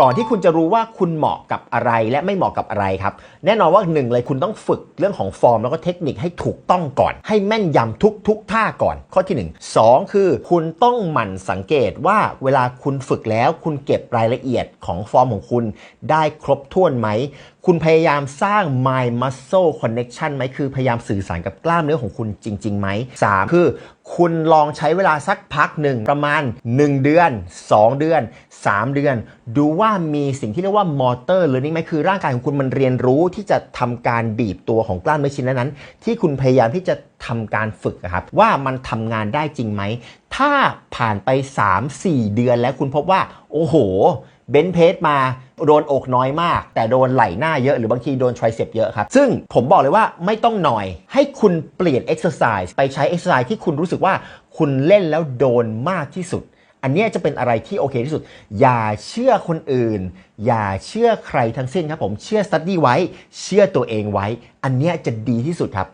ก่อนที่คุณจะรู้ว่าคุณเหมาะกับอะไรและไม่เหมาะกับอะไรครับ แน่นอนว่าหนึ่งเลยคุณต้องฝึกเรื่องของฟอร์มแล้วก็เทคนิคให้ถูกต้องก่อน ให้แม่นยำทุกทุกท่าก่อน ข้อที่ 1 2 คือ คุณต้องหมั่นสังเกตว่าเวลาคุณฝึกแล้วคุณเก็บรายละเอียดของฟอร์มของคุณได้ครบถ้วนไหมคุณพยายามสร้าง mind muscle connection ไหมคือพยายามสื่อสารกับกล้ามเนื้อของคุณจริงๆไหม 3 คือ คุณลองใช้เวลาสักพักหนึ่งประมาณ 1 เดือน 2 เดือน 3 เดือน ดูว่ามีสิ่งที่เรียกว่า motor learning ไหมคือร่างกายของคุณมันเรียนรู้ที่จะทำการบีบตัวของกล้ามเนื้อชิ้นนั้นๆที่คุณพยายามที่จะทำการฝึกครับว่ามันทำงานได้จริงไหม ถ้าผ่านไป 3-4 เดือนแล้วคุณพบว่า โอ้โห เบนเพสมาโดนอกน้อยมาก แต่โดนไหล่หน้าเยอะหรือบางทีโดนทริเซปเยอะครับ ซึ่งผมบอกเลยว่าไม่ต้องหน่อย ให้คุณเปลี่ยนเอ็กซ์ไซส์ไปใช้เอ็กซ์ไซส์ที่คุณรู้สึกว่าคุณเล่นแล้วโดนมากที่สุด อันนี้จะเป็นอะไรที่โอเคที่สุด อย่าเชื่อคนอื่น อย่าเชื่อใครทั้งสิ้นครับผมเชื่อสตัดดี้ไว้ เชื่อตัวเองไว้ อันนี้จะดีที่สุดครับ